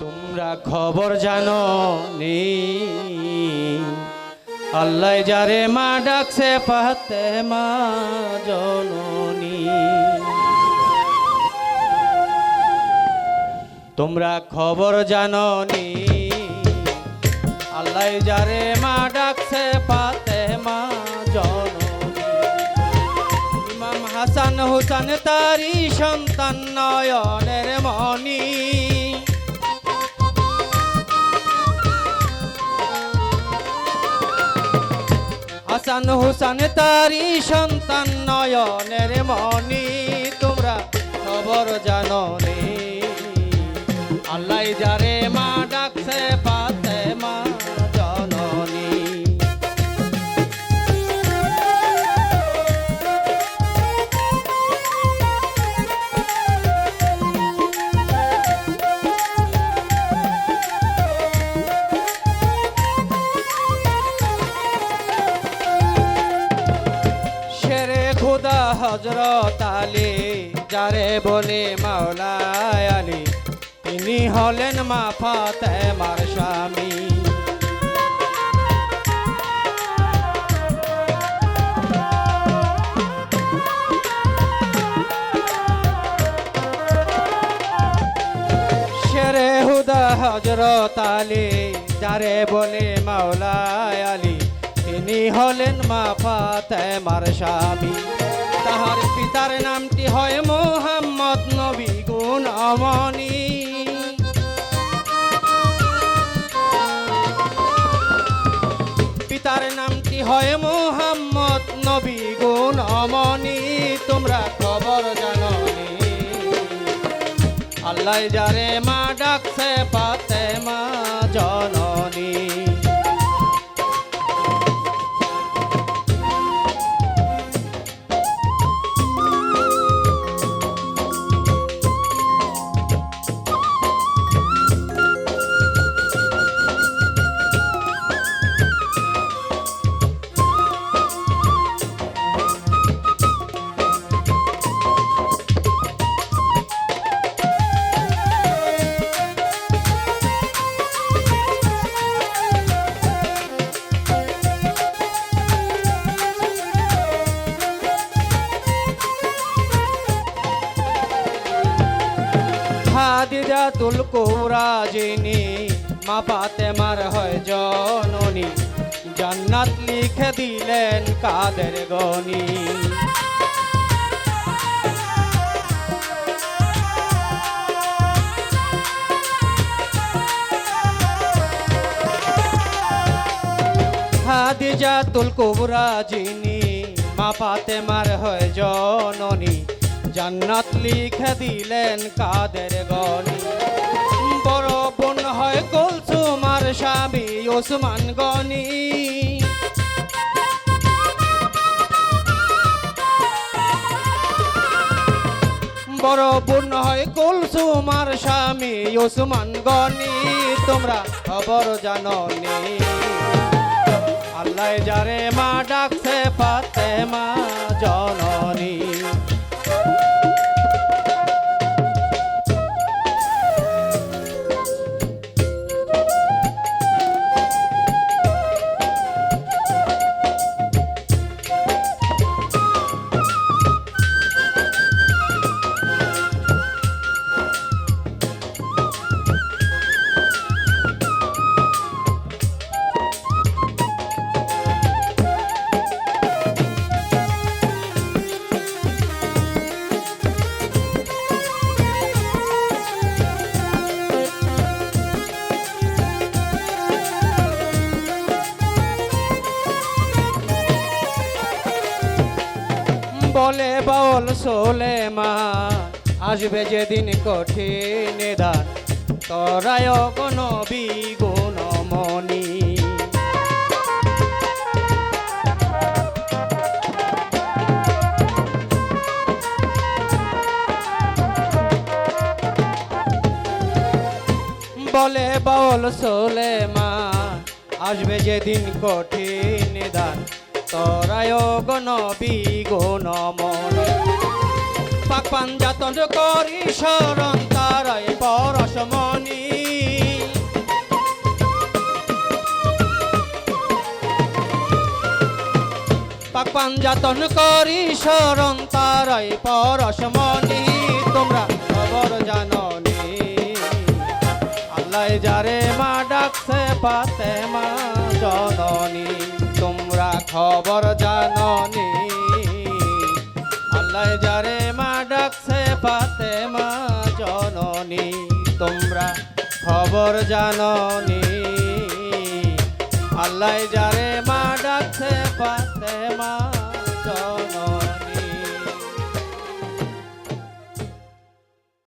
তোমরা খবর জানো নি। আল্লাহ যারে মা ডাকছে পাতে মা জননী। তোমরা খবর জানো নি। আল্লাহ যারে মা ডাকছে পাতে মা জননী। ইমাম হাসান হুসান তারি সন্তান নয়নের মণি। হাসান হুসান তারি সন্তান নয়নের মনি তোমরা খবর জানো রে। আল্লাহ যারে হজরত আলী, যারে বলে মাওলায় আলী, তিনি হলেন মা ফাতেমার স্বামী। শেরে হুদা হজরত আলী, যারে বলে মাওলায় আলী, তিনি হলেন মা ফাতেমার স্বামী। তাহার পিতার নামটি হয় মোহাম্মদ নবী গুণ অমনি। পিতার নামটি হয় মোহাম্মদ নবী গুণ অমনি। তোমরা খবর জানো। আল্লাহ যারে মা ডাকছে, পাতে মা জননী। হাদিজা তুল কৌরা যিনি মা ফাতেমার হয় জননী। জান্নাত লিখে দিলেন কাদের গনি। হাদিজা তুল কুবরা যিনি মা ফাতেমার হয় জননী। জান্নাত লিখে দিলেন কাদের গনি বড় বোন হয় কলসুমার স্বামী ওসমান গনি। বড় বোন হয় কলসুমার স্বামী ওসমান গনি। তোমরা খবর জানো নি। আল্লাহ যারে মা ডাকছে পাতে মা বলে বল সোলে মা আসবে যেদিন কঠিন দান তরায় কোনো বিগুণ মনি। বলে বল সোলে মা আসবে যেদিন কঠিন দান তরায় গণ বিগুণ মনে পাক পাঞ্জাতন করি শরণ তারায় পরশমণি। পাক পাঞ্জাতন করি শরণ তারায় পরশমণি। তোমরা খবর জান যারে মা ডাকছে, পাতে মা খবর জাননি। আল্লাহ যারে মা ডাকছে পাতে মা জননী, তোমরা খবর জাননি। আল্লাহ যারে মা ডাকছে পাতে মা